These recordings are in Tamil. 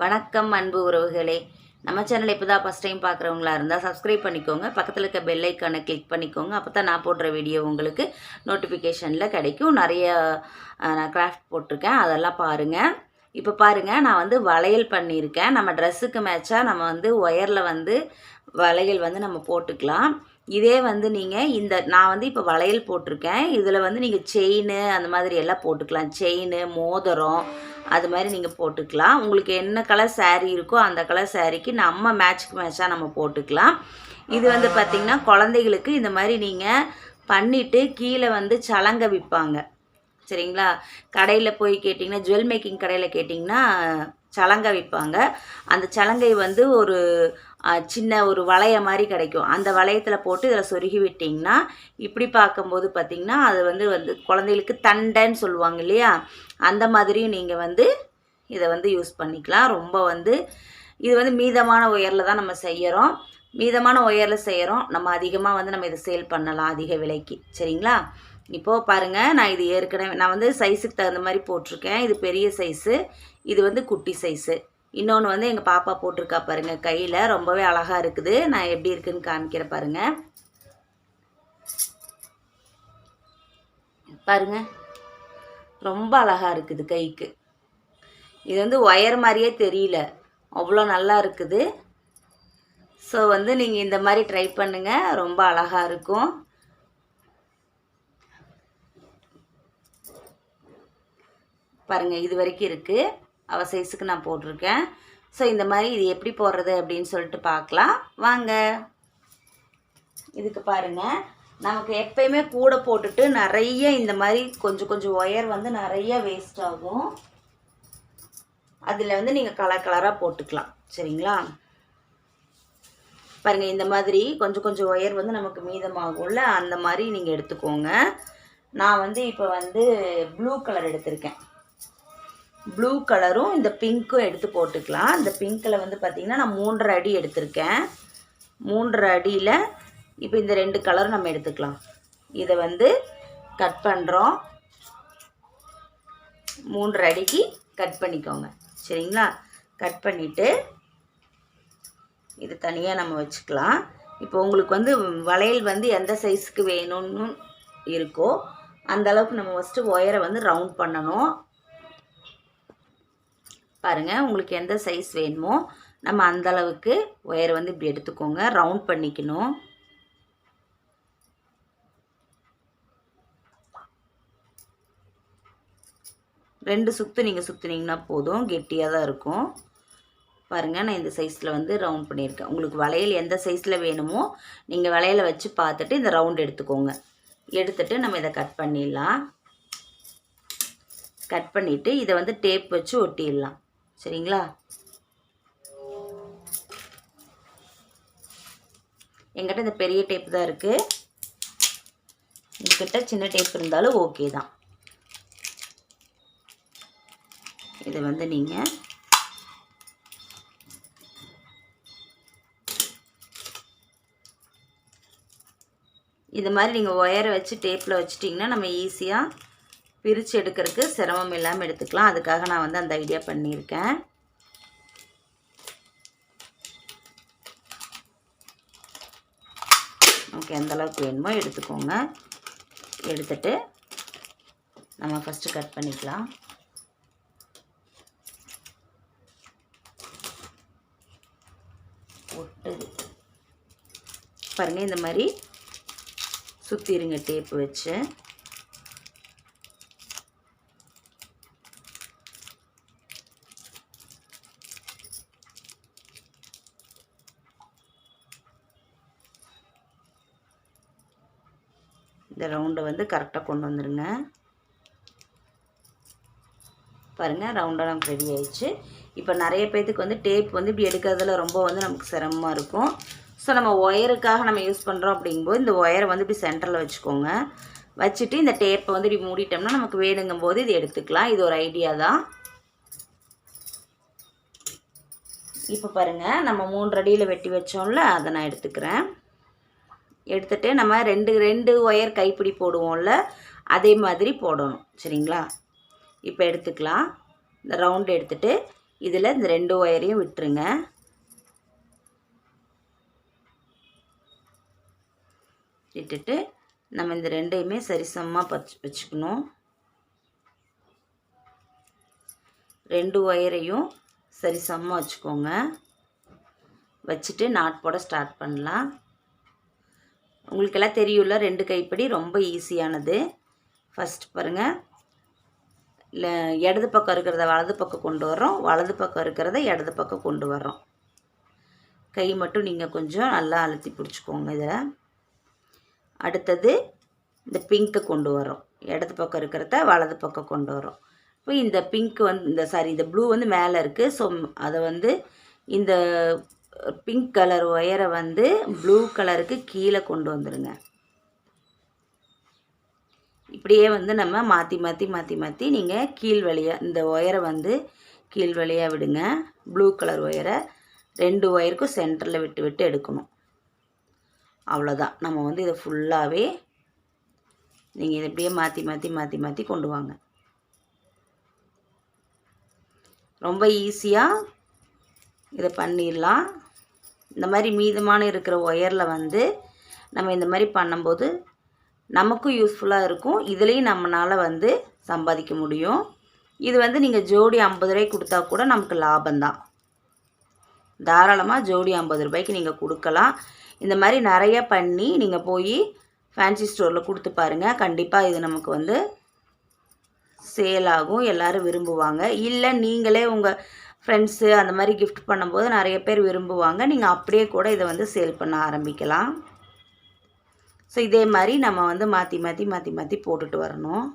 வணக்கம் அன்பு உறவுகளே. நம்ம சேனல் இப்போ தான் ஃபஸ்ட் டைம் பார்க்குறவங்களா இருந்தால் சப்ஸ்கிரைப் பண்ணிக்கோங்க. பக்கத்தில் இருக்க பெல் ஐக்கானை கிளிக் பண்ணிக்கோங்க. அப்போ தான் நான் போடுற வீடியோ உங்களுக்கு நோட்டிஃபிகேஷனில் கிடைக்கும். நிறைய நான் கிராஃப்ட் போட்டிருக்கேன். அதெல்லாம் பாருங்கள் இப்போ பாருங்கள் நான் வந்து வளையல் பண்ணியிருக்கேன். நம்ம ட்ரெஸ்ஸுக்கு மேட்சாக நம்ம வந்து ஒயரில் வந்து வளையல் வந்து நம்ம போட்டுக்கலாம். இதே வந்து நீங்கள் இந்த நான் வந்து இப்போ வளையல் போட்டிருக்கேன். இதில் வந்து நீங்கள் செயின் அந்த மாதிரி எல்லாம் போட்டுக்கலாம். செயின் மோதிரம் அது மாதிரி நீங்கள் போட்டுக்கலாம். உங்களுக்கு என்ன கலர் சேரீ இருக்கோ அந்த கலர் சேரீக்கு நம்ம மேட்ச்க்கு மேட்சாக நம்ம போட்டுக்கலாம். இது வந்து பார்த்திங்கன்னா குழந்தைகளுக்கு இந்த மாதிரி நீங்கள் பண்ணிவிட்டு கீழே வந்து சலங்க விற்பாங்க சரிங்களா? கடையில் போய் கேட்டிங்கன்னா ஜுவல் மேக்கிங் கடையில் கேட்டிங்கன்னா சலங்கை விற்பாங்க அந்த சலங்கை வந்து ஒரு சின்ன ஒரு வளைய மாதிரி கிடைக்கும். அந்த வளையத்தில் போட்டு இதில் சொருகி விட்டிங்கன்னா இப்படி பார்க்கும்போது பார்த்திங்கன்னா அது வந்து வந்து குழந்தைகளுக்கு தண்டைன்னு சொல்லுவாங்க இல்லையா? அந்த மாதிரியும் நீங்கள் வந்து இதை வந்து யூஸ் பண்ணிக்கலாம். ரொம்ப வந்து இது வந்து மீதமான உயரில் தான் நம்ம செய்கிறோம் மீதமான உயரில் செய்கிறோம் நம்ம அதிகமாக வந்து நம்ம இதை சேல் பண்ணலாம் அதிக விலைக்கு. சரிங்களா? இப்போது பாருங்கள் நான் இது ஏற்கனவே நான் வந்து சைஸுக்கு தகுந்த மாதிரி போட்டிருக்கேன். இது பெரிய சைஸு இது வந்து குட்டி சைஸு இன்னொன்று வந்து எங்கள் பாப்பா போட்டிருக்கா பாருங்கள் கையில். ரொம்பவே அழகாக இருக்குது. நான் எப்படி இருக்குன்னு காமிக்கிறேன் பாருங்கள் பாருங்க. ரொம்ப அழகாக இருக்குது கைக்கு. இது வந்து ஒயர் மாதிரியே தெரியல. அவ்வளோ நல்லா இருக்குது. ஸோ வந்து நீங்கள் இந்த மாதிரி ட்ரை பண்ணுங்கள் ரொம்ப அழகாக இருக்கும். பாருங்கள் இது வரைக்கும் இருக்குது அவ சைஸுக்கு நான் போட்டிருக்கேன். ஸோ இந்த மாதிரி இது எப்படி போடுறது அப்படின்னு சொல்லிட்டு பார்க்கலாம். வாங்க. இதுக்கு பாருங்கள் நமக்கு எப்பயுமே கூட போட்டுட்டு நிறைய இந்த மாதிரி கொஞ்சம் கொஞ்சம் ஒயர் வந்து நிறைய வேஸ்ட் ஆகும். அதில் வந்து நீங்கள் கலர் கலராக போட்டுக்கலாம். சரிங்களா? பாருங்கள் இந்த மாதிரி கொஞ்சம் கொஞ்சம் ஒயர் வந்து நமக்கு மீதமாகும்ல அந்த மாதிரி நீங்கள் எடுத்துக்கோங்க. நான் வந்து இப்போ வந்து ப்ளூ கலர் எடுத்திருக்கேன். ப்ளூ கலரும் இந்த பிங்க்கும் எடுத்து போட்டுக்கலாம். இந்த பிங்க்கில் வந்து பார்த்திங்கன்னா நான் மூன்றரை அடி எடுத்திருக்கேன். மூன்றரை அடியில் இப்போ இந்த ரெண்டு கலரும் நம்ம எடுத்துக்கலாம். இதை வந்து கட் பண்ணுறோம் மூன்றரை அடிக்கு கட் பண்ணிக்கோங்க. சரிங்களா? கட் பண்ணிவிட்டு இது தனியாக நம்ம வச்சுக்கலாம். இப்போ உங்களுக்கு வந்து வளையல் வந்து எந்த சைஸுக்கு வேணும்னு இருக்கோ அந்த அளவுக்கு நம்ம ஃபஸ்ட்டு ஒயரை வந்து ரவுண்ட் பண்ணணும். பாருங்கள் உங்களுக்கு எந்த சைஸ் வேணுமோ நம்ம அந்தளவுக்கு ஒயர் வந்து இப்படி எடுத்துக்கோங்க. ரவுண்ட் பண்ணிக்கணும். ரெண்டு சுற்று நீங்கள் சுற்றுனீங்கன்னா போதும். கெட்டியாக தான் இருக்கும். பாருங்கள் நான் இந்த சைஸில் வந்து ரவுண்ட் பண்ணியிருக்கேன். உங்களுக்கு வளையல் எந்த சைஸில் வேணுமோ நீங்கள் வளையலை வச்சு பார்த்துட்டு இந்த ரவுண்ட் எடுத்துக்கோங்க. எடுத்துட்டு நம்ம இதை கட் பண்ணிடலாம். கட் பண்ணிவிட்டு இதை வந்து டேப் வச்சு ஒட்டிடலாம். சரிங்களா? எங்கிட்ட இந்த பெரிய டேப் தான் இருக்குது உங்ககிட்ட சின்ன டேப் இருந்தாலும் ஓகே தான். இதை வந்து நீங்கள் இது மாதிரி நீங்கள் ஒயரை வச்சு டேப்பில் வச்சுட்டிங்கன்னா நம்ம ஈஸியாக பிரித்து எடுக்கிறதுக்கு சிரமம் இல்லாமல் எடுத்துக்கலாம். அதுக்காக நான் வந்து அந்த ஐடியா பண்ணியிருக்கேன். நமக்கு எந்தளவுக்கு வேணுமோ எடுத்துக்கோங்க. எடுத்துட்டு நம்ம ஃபஸ்ட்டு கட் பண்ணிக்கலாம். ஒட்டுது. பாருங்கள் இந்த மாதிரி சுற்றிடுங்க டேப்பு வச்சு. ரவுண்டை வந்து கரெக்டாக கொண்டு வந்துடுங்க பாருங்கள் ரவுண்டாக நமக்கு ரெடி ஆயிடுச்சு. இப்போ நிறைய பேர்த்துக்கு வந்து டேப் வந்து இப்படி எடுக்கிறதுல ரொம்ப வந்து நமக்கு சிரமமாக இருக்கும். ஸோ நம்ம ஒயருக்காக நம்ம யூஸ் பண்ணுறோம் அப்படிங்கும்போது இந்த ஒயரை வந்து இப்படி சென்டரில் வச்சுக்கோங்க. வச்சுட்டு இந்த டேப்பை வந்து இப்படி மூடிட்டோம்னா நமக்கு வேணுங்கும் போது இது எடுத்துக்கலாம். இது ஒரு ஐடியா தான். இப்போ பாருங்கள் நம்ம மூன்று அடியில் வெட்டி வச்சோம்ல அதை நான் எடுத்துக்கிறேன். எடுத்துகிட்டு நம்ம ரெண்டு ரெண்டு ஒயர் கைப்பிடி போடுவோம்ல அதே மாதிரி போடணும். சரிங்களா? இப்போ எடுத்துக்கலாம். இந்த ரவுண்டு எடுத்துட்டு இதில் இந்த ரெண்டு ஒயரையும் விட்டுருங்க. விட்டுட்டு நம்ம இந்த ரெண்டையுமே சரிசமமாக பச்சு வச்சுக்கணும். ரெண்டு ஒயரையும் சரிசமமாக வச்சுக்கோங்க. வச்சுட்டு நாட் போட ஸ்டார்ட் பண்ணலாம். உங்களுக்கெல்லாம் தெரியும்ல ரெண்டு கைப்படி ரொம்ப ஈஸியானது. ஃபஸ்ட் பாருங்கள் இல்லை இடது பக்கம் இருக்கிறத வலது பக்கம் கொண்டு வர்றோம். வலது பக்கம் இருக்கிறத இடது பக்கம் கொண்டு வர்றோம். கை மட்டும் நீங்கள் கொஞ்சம் நல்லா அழுத்தி பிடிச்சிக்கோங்க இதில் அடுத்தது இந்த பிங்க்கை கொண்டு வரோம் இடது பக்கம் இருக்கிறத வலது பக்கம் கொண்டு வரோம் இப்போ இந்த பிங்க் வந்து இந்த சாரி இந்த ப்ளூ வந்து மேலே இருக்குது ஸோ அதை வந்து இந்த பிங்க் கலர் ஒயரை வந்து ப்ளூ கலருக்கு கீழே கொண்டு வந்துடுங்க இப்படியே வந்து நம்ம மாற்றி மாற்றி மாற்றி மாற்றி நீங்கள் கீழ் வழியாக இந்த ஒயரை வந்து கீழ் வழியாக விடுங்க. ப்ளூ கலர் ஒயரை ரெண்டு ஒயருக்கும் சென்டரில் விட்டு விட்டு எடுக்கணும். அவ்வளோதான் நம்ம வந்து இதை ஃபுல்லாகவே நீங்கள் இதை இப்படியே மாற்றி மாற்றி மாற்றி மாற்றி கொண்டு வாங்க. ரொம்ப ஈஸியாக இதை பண்ணிடலாம். இந்த மாதிரி மீதமான இருக்கிற ஒயரில் வந்து நம்ம இந்த மாதிரி பண்ணும்போது நமக்கும் யூஸ்ஃபுல்லாக இருக்கும். இதுலேயும் நம்மளால் வந்து சம்பாதிக்க முடியும். இது வந்து நீங்கள் ஜோடி ஐம்பது ரூபாய்க்கு கொடுத்தா கூட நமக்கு லாபம்தான் தாராளமாக ஜோடி ஐம்பது ரூபாய்க்கு நீங்கள் கொடுக்கலாம். இந்த மாதிரி நிறைய பண்ணி நீங்கள் போய் ஃபேன்சி ஸ்டோரில் கொடுத்து பாருங்கள் கண்டிப்பாக இது நமக்கு வந்து சேல் ஆகும். எல்லோரும் விரும்புவாங்க. இல்லை நீங்களே உங்கள் ஃப்ரெண்ட்ஸு அந்த மாதிரி கிஃப்ட் பண்ணும்போது நிறைய பேர் விரும்புவாங்க. நீங்கள் அப்படியே கூட இதை வந்து சேல் பண்ண ஆரம்பிக்கலாம். ஸோ இதே மாதிரி நம்ம வந்து மாற்றி மாற்றி மாற்றி மாற்றி போட்டுட்டு வரணும்.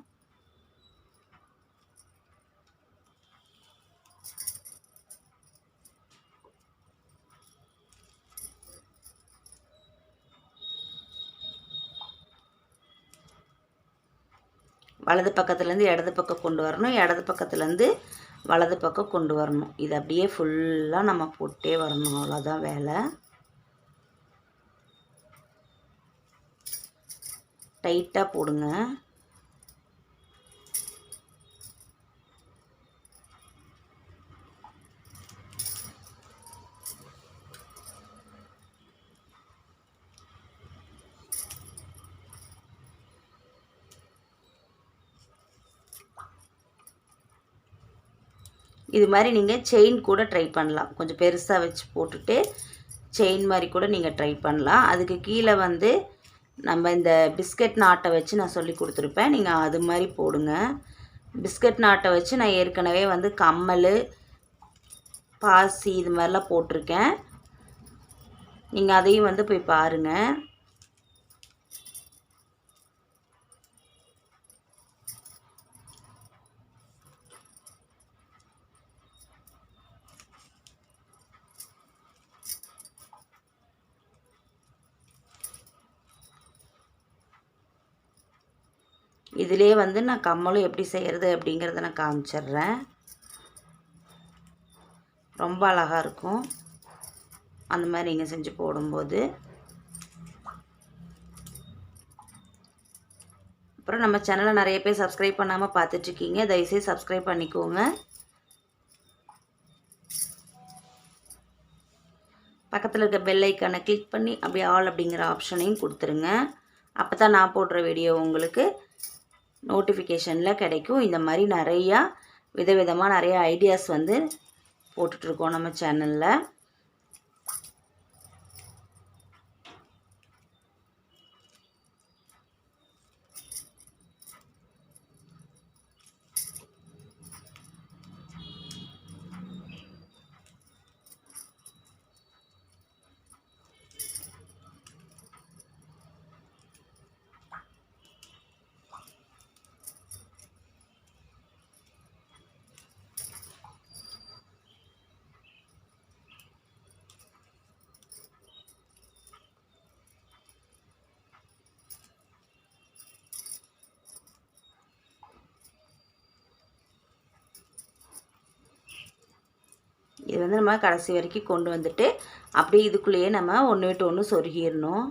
வலது பக்கத்துலேருந்து இடது பக்கம் கொண்டு வரணும். இடது பக்கத்துலேருந்து வலது பக்கம் கொண்டு வரணும். இது அப்படியே ஃபுல்லாக நம்ம போட்டே வரணும். அவ்வளோதான் வேலை. டைட்டாக போடுங்க. இது மாதிரி நீங்கள் செயின் கூட ட்ரை பண்ணலாம். கொஞ்சம் பெருசாக வச்சு போட்டுட்டு செயின் மாதிரி கூட நீங்கள் ட்ரை பண்ணலாம். அதுக்கு கீழே வந்து நம்ம இந்த பிஸ்கட் நாட்டை வச்சு நான் சொல்லி கொடுத்துருப்பேன். நீங்கள் அது மாதிரி போடுங்க. பிஸ்கட் நாட்டை வச்சு நான் ஏற்கனவே வந்து கம்மல் பாசி இது மாதிரிலாம் போட்டிருக்கேன். நீங்கள் அதையும் வந்து போய் பாருங்கள் இதிலே வந்து நான் கம்மலும் எப்படி செய்கிறது அப்படிங்கிறத நான் காமிச்சிட்றேன். ரொம்ப அழகாக இருக்கும். அந்த மாதிரி நீங்கள் செஞ்சு போடும்போது. அப்புறம் நம்ம சேனலை நிறைய பேர் சப்ஸ்கிரைப் பண்ணாமல் பார்த்துட்ருக்கீங்க தயவுசெய்து சப்ஸ்கிரைப் பண்ணிக்கோங்க. பக்கத்தில் இருக்க பெல் ஐக்கானை கிளிக் பண்ணி அப்படியே ஆல் அப்படிங்கிற ஆப்ஷனையும் கொடுத்துருங்க. அப்போ தான் நான் போடுற வீடியோ உங்களுக்கு நோட்டிஃபிகேஷனில் கிடைக்கும். இந்த மாதிரி நிறையா விதவிதமாக நிறைய ஐடியாஸ் வந்து போட்டுட்ருக்கோம் நம்ம சேனலில். இது வந்து நம்ம கடைசி வரைக்கும் கொண்டு வந்துட்டு அப்படியே இதுக்குள்ளேயே நம்ம ஒன்று விட்டு ஒன்று சொருகிடணும்.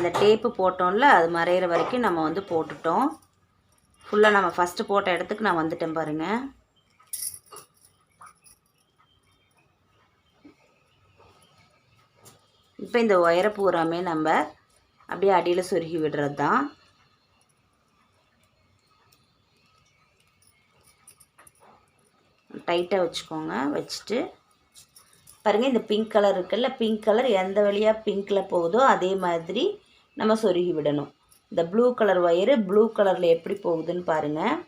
அந்த டேப்பு போட்டோம்ல அது மறையிற வரைக்கும் நம்ம வந்து போட்டுட்டோம். ஃபுல்லாக நம்ம ஃபஸ்ட்டு போட்ட இடத்துக்கு நான் வந்துட்டேன் பாருங்கள் இப்போ இந்த ஒயரை பூராமே நம்ம அப்படியே அடியில் சொருகி விடுறது தான் டைட்டாக வச்சுக்கோங்க வச்சுட்டு. பாருங்கள் இந்த பிங்க் கலர் இருக்குல்ல பிங்க் கலர் எந்த வழியாக பிங்க்கில் போகுதோ அதே மாதிரி நம்ம சொருகி விடணும். இந்த ப்ளூ கலர் ஒயரு ப்ளூ கலரில் எப்படி போகுதுன்னு பாருங்கள்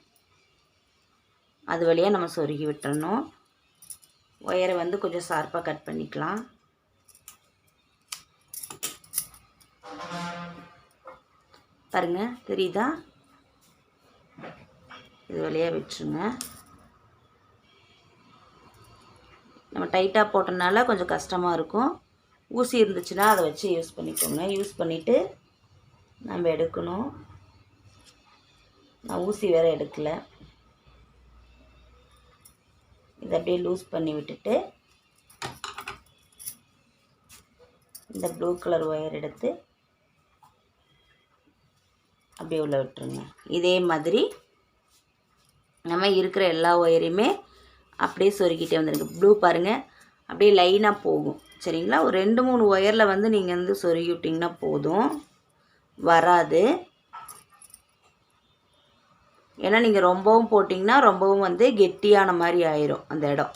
அது வழியாக நம்ம சொருகி விட்டுறணும். ஒயரை வந்து கொஞ்சம் ஷார்ப்பாக கட் பண்ணிக்கலாம். பாருங்கள் தெரியுதா? இது வழியாக விட்டுருங்க. நம்ம டைட்டாக போட்டனால கொஞ்சம் கஷ்டமாக இருக்கும். ஊசி இருந்துச்சுன்னா அதை வச்சு யூஸ் பண்ணிக்கோங்க. யூஸ் பண்ணிவிட்டு நம்ம எடுக்கணும். நான் ஊசி வேறு எடுக்கலை. இதை அப்படியே லூஸ் பண்ணி விட்டுட்டு இந்த ப்ளூ கலர் ஒயர் எடுத்து அப்படியே உள்ள விட்டுருங்க. இதே மாதிரி நம்ம இருக்கிற எல்லா ஒயரையுமே அப்படியே சொருக்கிட்டே வந்துடுங்க ப்ளூ பாருங்கள் அப்படியே லைனாக போகும். சரிங்களா? ஒரு ரெண்டு மூணு ஒயரில் வந்து நீங்கள் வந்து சொருகி விட்டிங்கன்னா போதும். வராது. ஏன்னா நீங்கள் ரொம்பவும் போட்டிங்கன்னா ரொம்பவும் வந்து கெட்டியான மாதிரி ஆயிரும் அந்த இடம்.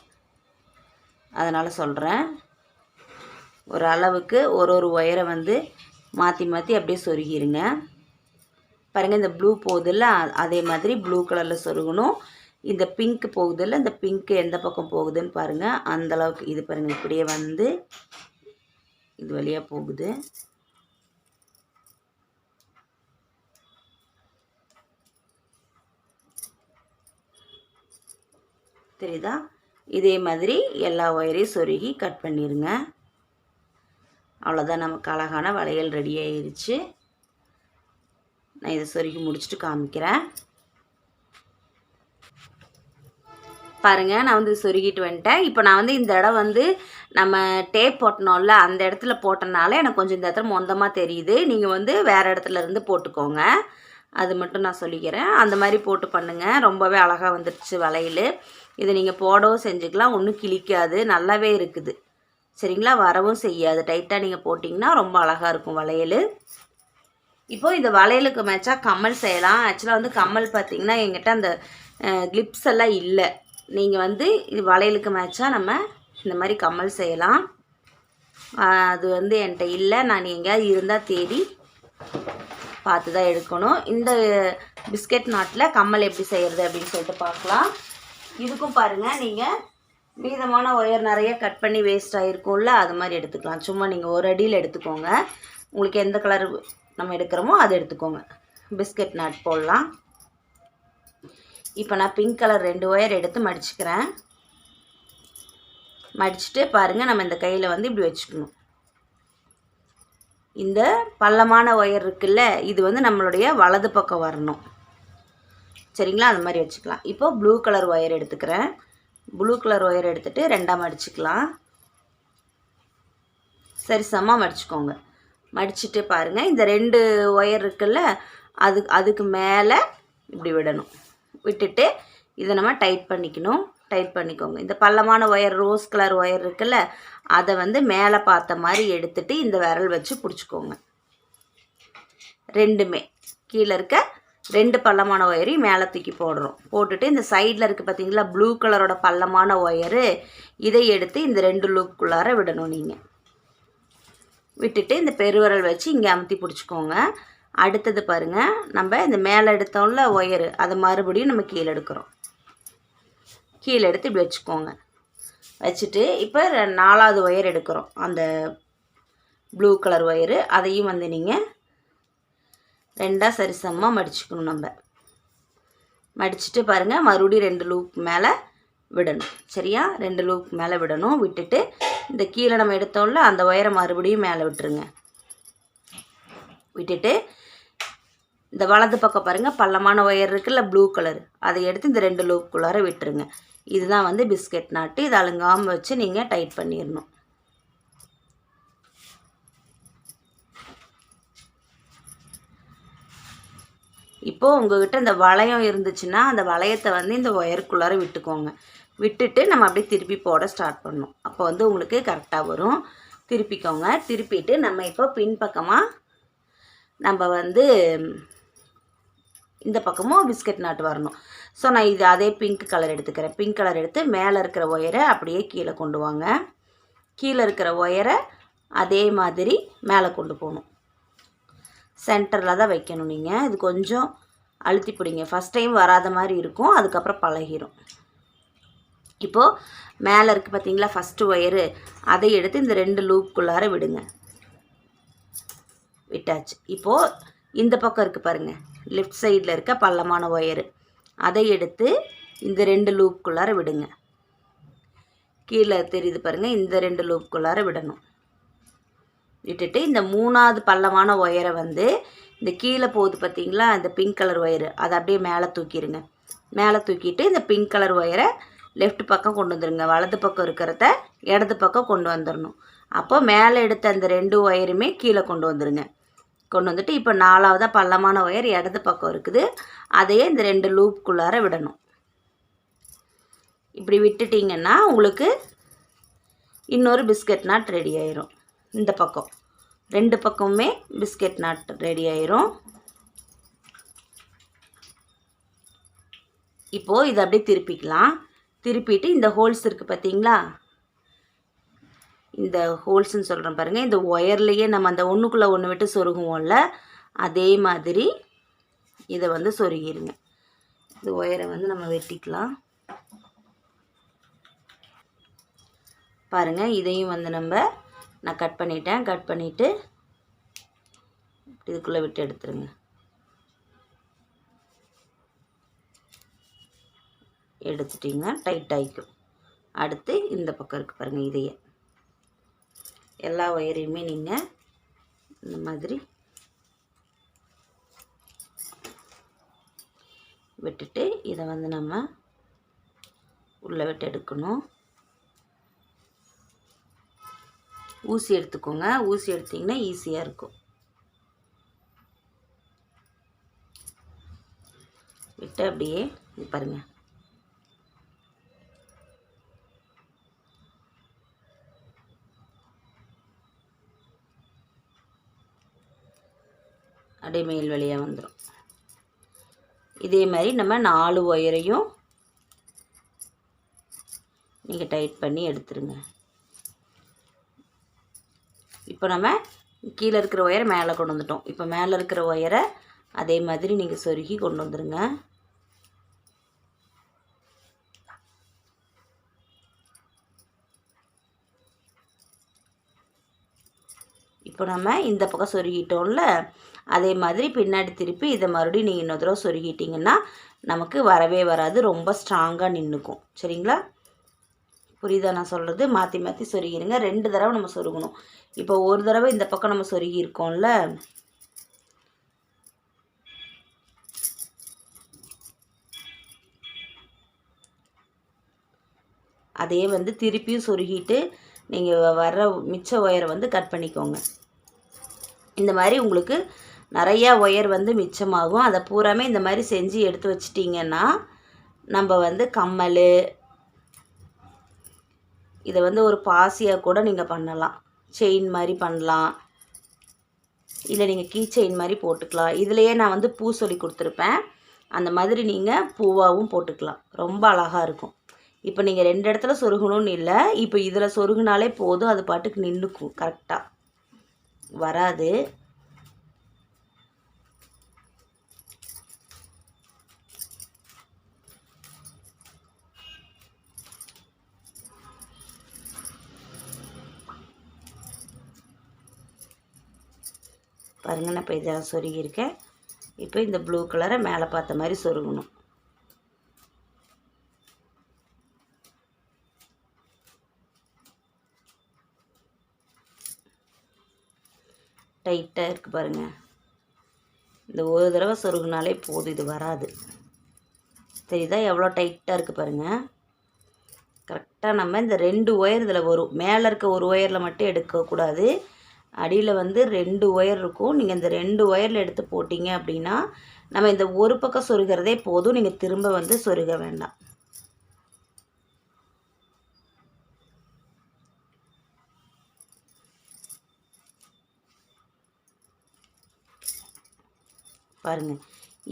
அதனால் சொல்கிறேன் ஒரு அளவுக்கு ஒரு ஒரு ஒயரை வந்து மாற்றி மாற்றி அப்படியே சொருகிருங்க. பாருங்கள் இந்த ப்ளூ போகுதில்ல? அதே மாதிரி ப்ளூ கலரில் சொருகணும். இந்த பிங்க் போகுதில்ல? இந்த பிங்க்கு எந்த பக்கம் போகுதுன்னு பாருங்கள் அந்தளவுக்கு இது பாருங்கள் இப்படியே வந்து இது வழியாக போகுது. தெரியுதா? இதே மாதிரி எல்லா ஒயரையும் சொருகி கட் பண்ணிடுங்க அவ்வளோதான் நமக்கு அழகான வளையல் ரெடி ஆயிடுச்சு நான் இதை சொருகி முடிச்சுட்டு காமிக்கிறேன். பாருங்கள் நான் வந்து சொருகிட்டு வந்துட்டேன். இப்போ நான் வந்து இந்த இடம் வந்து நம்ம டேப் போட்டணும்ல அந்த இடத்துல போட்டனால எனக்கு கொஞ்சம் இந்த இடத்துல மொந்தமாக தெரியுது. நீங்கள் வந்து வேறு இடத்துல இருந்து போட்டுக்கோங்க. அது மட்டும் நான் சொல்லிக்கிறேன். அந்த மாதிரி போட்டு பண்ணுங்கள் ரொம்பவே அழகாக வந்துடுச்சு வளையல். இதை நீங்கள் போடவும் செஞ்சுக்கலாம் ஒன்றும் கிழிக்காது நல்லாவே இருக்குது. சரிங்களா? வரவும் செய்யாது. டைட்டாக நீங்கள் போட்டிங்கன்னா ரொம்ப அழகாக இருக்கும் வளையல். இப்போது இந்த வளையலுக்கு மேட்சாக கம்மல் செய்யலாம். ஆக்சுவலாக வந்து கம்மல் பார்த்தீங்கன்னா எங்கிட்ட அந்த கிளிப்ஸ் எல்லாம் இல்லை. நீங்கள் வந்து இது வளையலுக்கு மேட்சாக நம்ம இந்த மாதிரி கம்மல் செய்யலாம். அது வந்து என்கிட்ட இல்லை. நான் எங்கேயாவது இருந்தால் தேடி பார்த்து தான் எடுக்கணும். இந்த பிஸ்கட் நாட்டில் கம்மல் எப்படி செய்கிறது அப்படின்னு சொல்லிட்டு பார்க்கலாம். இதுக்கும் பாருங்கள் நீங்கள் மீதமான ஒயர் நிறைய கட் பண்ணி வேஸ்ட் ஆகிருக்கும்ல அது மாதிரி எடுத்துக்கலாம். சும்மா நீங்கள் ஒரு அடியில் எடுத்துக்கோங்க. உங்களுக்கு எந்த கலர் நம்ம எடுக்கிறோமோ அதை எடுத்துக்கோங்க. பிஸ்கட் நட் போடலாம். இப்போ நான் பிங்க் கலர் ரெண்டு ஒயர் எடுத்து மடிச்சுக்கிறேன். மடிச்சுட்டு பாருங்கள் நம்ம இந்த கையில் வந்து இப்படி வச்சுக்கணும். இந்த பள்ளமான ஒயர் இருக்குல்ல இது வந்து நம்மளுடைய வலது பக்கம் வரணும். சரிங்களா? அந்த மாதிரி வச்சுக்கலாம். இப்போ ப்ளூ கலர் ஒயர் எடுத்துக்கிறேன். ப்ளூ கலர் ஒயர் எடுத்துகிட்டு ரெண்டாக மடிச்சுக்கலாம் சரி சமமாக மடிச்சுக்கோங்க. மடிச்சுட்டு பாருங்கள் இந்த ரெண்டு ஒயர் இருக்குல்ல அது அதுக்கு மேலே இப்படி விடணும். விட்டுட்டு இதை நம்ம டைட் பண்ணிக்கணும். டைட் பண்ணிக்கோங்க. இந்த பள்ளமான ஒயர் ரோஸ் கலர் ஒயர் இருக்குல்ல அதை வந்து மேலே பார்த்த மாதிரி எடுத்துட்டு இந்த விரல் வச்சு பிடிச்சிக்கோங்க. ரெண்டுமே. கீழே இருக்க ரெண்டு பள்ளமான ஒயரையும் மேலே தூக்கி போடுறோம். போட்டுட்டு இந்த சைடில் இருக்குது பார்த்தீங்களா ப்ளூ கலரோட பள்ளமான ஒயரு இதை எடுத்து இந்த ரெண்டு லூக்குள்ளார விடணும் நீங்கள் விட்டுட்டு இந்த பெருவிரல் வச்சு இங்கே அமுத்தி பிடிச்சிக்கோங்க. அடுத்தது பாருங்கள் நம்ம இந்த மேலே எடுத்தோம்ல ஒயரு அதை மறுபடியும் நம்ம கீழே எடுக்கிறோம். கீழே எடுத்து இப்படி வச்சுக்கோங்க. வச்சுட்டு இப்போ நாலாவது ஒயர் எடுக்கிறோம். அந்த ப்ளூ கலர் ஒயரு அதையும் வந்து நீங்கள் ரெண்டாக சரிசமமாக மடிச்சுக்கணும் நம்ம. மடிச்சுட்டு பாருங்கள் மறுபடியும் ரெண்டு லூப் மேலே விடணும். சரியா? ரெண்டு லூப் மேலே விடணும் விட்டுட்டு இந்த கீழே நம்ம எடுத்தோம்ல அந்த ஒயரை மறுபடியும் மேலே விட்டுருங்க. விட்டுட்டு இந்த வலது பக்கம் பாருங்கள் பள்ளமான ஒயர் இருக்குல்ல ப்ளூ கலர் அதை எடுத்து இந்த ரெண்டு லூப்புக்குள்ளார விட்டுருங்க. இதுதான் வந்து பிஸ்கெட் நாட்டு இதை அழுங்காமல் வச்சு நீங்கள் டைட் பண்ணிடணும் இப்போது உங்கள்கிட்ட இந்த வளையம் இருந்துச்சுன்னா அந்த வளையத்தை வந்து இந்த ஒயருக்குள்ளார விட்டுக்கோங்க. விட்டுட்டு நம்ம அப்படியே திருப்பி போட ஸ்டார்ட் பண்ணணும். அப்போ வந்து உங்களுக்கு கரெக்டாக வரும். திருப்பிக்கோங்க. திருப்பிட்டு நம்ம இப்போ பின்பக்கமாக நம்ம வந்து இந்த பக்கமும் பிஸ்கட் நாட்டு வரணும். ஸோ நான் இது அதே பிங்க் கலர் எடுத்துக்கிறேன். பிங்க் கலர் எடுத்து மேலே இருக்கிற ஒயரை அப்படியே கீழே கொண்டு வாங்க. கீழே இருக்கிற ஒயரை அதே மாதிரி மேலே கொண்டு போகணும். சென்டரில் தான் வைக்கணும் நீங்கள் இது கொஞ்சம் அழுத்தி பிடிங்க. ஃபஸ்ட் டைம் வராத மாதிரி இருக்கும். அதுக்கப்புறம் பழகிரும். இப்போது மேலே இருக்குது பார்த்தீங்களா ஃபஸ்ட்டு ஒயரு அதை எடுத்து இந்த ரெண்டு லூப்புக்குள்ளார விடுங்க. விட்டாச்சு. இப்போது இந்த பக்கம் இருக்குது பாருங்கள் லெஃப்ட் சைடில் இருக்க பள்ளமான ஒயரு அதை எடுத்து இந்த ரெண்டு லூப்புக்குள்ளார விடுங்க. கீழே தெரியுது பாருங்கள் இந்த ரெண்டு லூப்புக்குள்ளார விடணும். விட்டுட்டு இந்த மூணாவது பள்ளமான ஒயரை வந்து இந்த கீழே போகுது பார்த்தீங்களா இந்த பிங்க் கலர் ஒயரு. அதை அப்படியே மேலே தூக்கிடுங்க மேலே தூக்கிட்டு இந்த பிங்க் கலர் ஒயரை லெஃப்ட் பக்கம் கொண்டு வந்துடுங்க வலது பக்கம் இருக்கிறத இடது பக்கம் கொண்டு வந்துடணும் அப்போ மேலே எடுத்த அந்த ரெண்டு ஒயருமே கீழே கொண்டு வந்துடுங்க கொண்டு வந்துட்டு இப்போ நாலாவதாக பள்ளமான ஒயர் இடது பக்கம் இருக்குது. அதையே இந்த ரெண்டு லூப்புக்குள்ளார விடணும். இப்படி விட்டுட்டிங்கன்னா உங்களுக்கு இன்னொரு பிஸ்கட் நாட் ரெடி ஆயிரும். இந்த பக்கம். ரெண்டு பக்கமுமே பிஸ்கெட் நாட் ரெடி ஆயிரும். இப்போது இதை அப்படியே திருப்பிக்கலாம். திருப்பிட்டு இந்த ஹோல்ஸ் இருக்குது பார்த்தீங்களா? இந்த ஹோல்ஸ்ன்னு சொல்கிறேன் பாருங்கள் இந்த ஒயர்லேயே நம்ம அந்த ஒன்றுக்குள்ளே ஒன்று விட்டு சொருகுவோம்ல அதே மாதிரி இதை வந்து சொருகிடுங்க இந்த ஒயரை வந்து நம்ம வெட்டிக்கலாம். பாருங்கள் இதையும் வந்து நம்ம நான் கட் பண்ணிட்டேன் கட் பண்ணிவிட்டு இதுக்குள்ளே விட்டு எடுத்துருங்க. எடுத்துட்டிங்கன்னா டைட் ஆகிக்கும் அடுத்து இந்த பக்கம் இருக்குது பாருங்கள் இதையே. எல்லா ஒயரையுமே நீங்கள் இந்த மாதிரி விட்டுட்டு இதை வந்து நம்ம உள்ளே விட்டு எடுக்கணும். ஊசி எடுத்துக்கோங்க. ஊசி எடுத்திங்கன்னா ஈஸியாக இருக்கும். விட்டு அப்படியே இது பாருங்கள் அப்படியே மேல் வழியாக வந்துடும் இதே மாதிரி நம்ம நாலு ஒயரையும் நீங்கள் டைட் பண்ணி எடுத்துருங்க. இப்போ நம்ம கீழே இருக்கிற ஒயரை மேலே கொண்டு வந்துட்டோம். இப்போ மேலே இருக்கிற ஒயரை அதே மாதிரி நீங்கள் சொருகி கொண்டு வந்துடுங்க இப்போ நம்ம இந்த பக்கம் சொருகிட்டோம்ல அதே மாதிரி பின்னாடி திருப்பி இதை மறுபடியும் நீங்கள் இன்னொரு தடவை சொருகிட்டிங்கன்னா நமக்கு வரவே வராது. ரொம்ப ஸ்ட்ராங்காக நின்றுக்கும் சரிங்களா? புரியுதா நான் சொல்கிறது மாற்றி மாற்றி சொருகிருங்க. ரெண்டு தடவை நம்ம சொருகணும். இப்போ ஒரு தடவை இந்த பக்கம் நம்ம சொருகி இருக்கோம்ல அதே வந்து திருப்பியும் சொருகிட்டு நீங்கள் வர்ற மிச்ச ஒயரை வந்து கட் பண்ணிக்கோங்க. இந்த மாதிரி உங்களுக்கு நிறையா ஒயர் வந்து மிச்சமாகும். அதை பூராமே இந்த மாதிரி செஞ்சு எடுத்து வச்சிட்டிங்கன்னா நம்ம வந்து கம்மல் இதை வந்து ஒரு பாசியாக கூட நீங்கள் பண்ணலாம். செயின் மாதிரி பண்ணலாம். இல்லை நீங்கள் கீ செயின் மாதிரி போட்டுக்கலாம். இதுலேயே நான் வந்து பூ சொல்லி கொடுத்துருப்பேன். அந்த மாதிரி நீங்கள் பூவாகவும் போட்டுக்கலாம். ரொம்ப அழகாக இருக்கும். இப்போ நீங்கள் ரெண்டு இடத்துல சொருகணும்னு இல்லை. இப்போ இதில் சொருகுனாலே போதும். அது பாட்டுக்கு நின்றுக்கும் கரெக்டாக வராது. பாருங்கள் நான் இப்போ இதெல்லாம் சொருகியிருக்கேன். இப்போ இந்த ப்ளூ கலரை மேலே பார்த்த மாதிரி சொருகணும். டைட்டாக இருக்குது பாருங்கள் இந்த ஒரு தடவை சொருகினாலே போதும் இது வராது. தெரியுதா எவ்வளோ டைட்டாக இருக்குது பாருங்கள் கரெக்டாக நம்ம இந்த ரெண்டு ஒயர் இதில் வரும். மேலே இருக்க ஒரு ஒயரில் மட்டும் எடுக்கக்கூடாது. அடியில் வந்து ரெண்டு ஒயர் இருக்கும். நீங்கள் இந்த ரெண்டு ஒயரில் எடுத்து போட்டிங்க அப்படின்னா நம்ம இந்த ஒரு பக்கம் சொருகிறதே போதும். நீங்கள் திரும்ப வந்து சொருக வேண்டாம். பாருங்கள்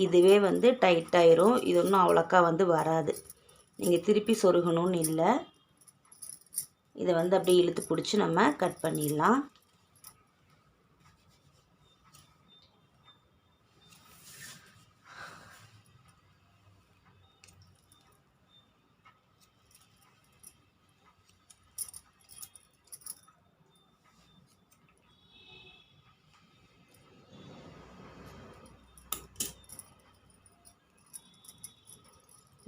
இதுவே வந்து டைட் ஆயிரும். இது ஒன்றும் அவ்வளோக்கா வந்து வராது. நீங்கள் திருப்பி சொருகணும்னு இல்லை. இதை வந்து அப்படியே இழுத்து பிடிச்சி நம்ம கட் பண்ணிடலாம்.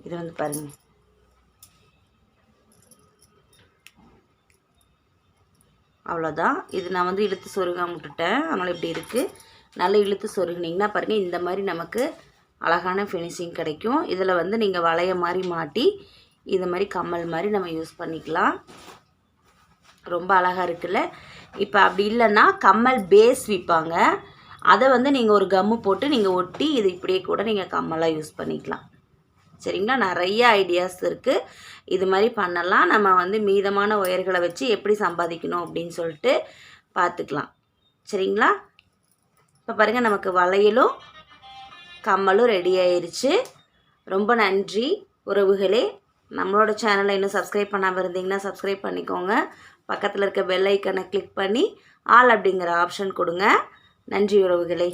இது வந்து பாருங்கள் அவ்வளோதான். இது நான் வந்து இழுத்து சொருகாம விட்டுட்டேன். அதனால் இப்படி இருக்குது நல்லா இழுத்து சொருகினீங்கன்னா பாருங்கள் இந்த மாதிரி நமக்கு அழகான ஃபினிஷிங் கிடைக்கும். இதில் வந்து நீங்கள் வளைய மாதிரி மாட்டி இது மாதிரி கம்மல் மாதிரி நம்ம யூஸ் பண்ணிக்கலாம். ரொம்ப அழகாக இருக்குல்ல? இப்போ அப்படி இல்லைன்னா கம்மல் பேஸ் விற்பாங்க அதை வந்து நீங்கள் ஒரு கம்மு போட்டு நீங்கள் ஒட்டி இது இப்படியே கூட நீங்கள் கம்மலாக யூஸ் பண்ணிக்கலாம். சரிங்களா? நிறைய ஐடியாஸ் இருக்குது இது மாதிரி பண்ணலாம். நம்ம வந்து மீதமான ஒயர்களை வச்சு எப்படி சம்பாதிக்கணும் அப்படின்னு சொல்லிட்டு பார்த்துக்கலாம். சரிங்களா? இப்போ பாருங்கள் நமக்கு வளையலும் கம்மலும் ரெடி ஆயிடுச்சு ரொம்ப நன்றி. உறவுகளே நம்மளோட சேனலை இன்னும் சப்ஸ்கிரைப் பண்ணாமல் இருந்தீங்கன்னா சப்ஸ்கிரைப் பண்ணிக்கோங்க. பக்கத்தில் இருக்க பெல் ஐக்கனை கிளிக் பண்ணி ஆல் அப்படிங்கிற ஆப்ஷன் கொடுங்க. நன்றி உறவுகளே.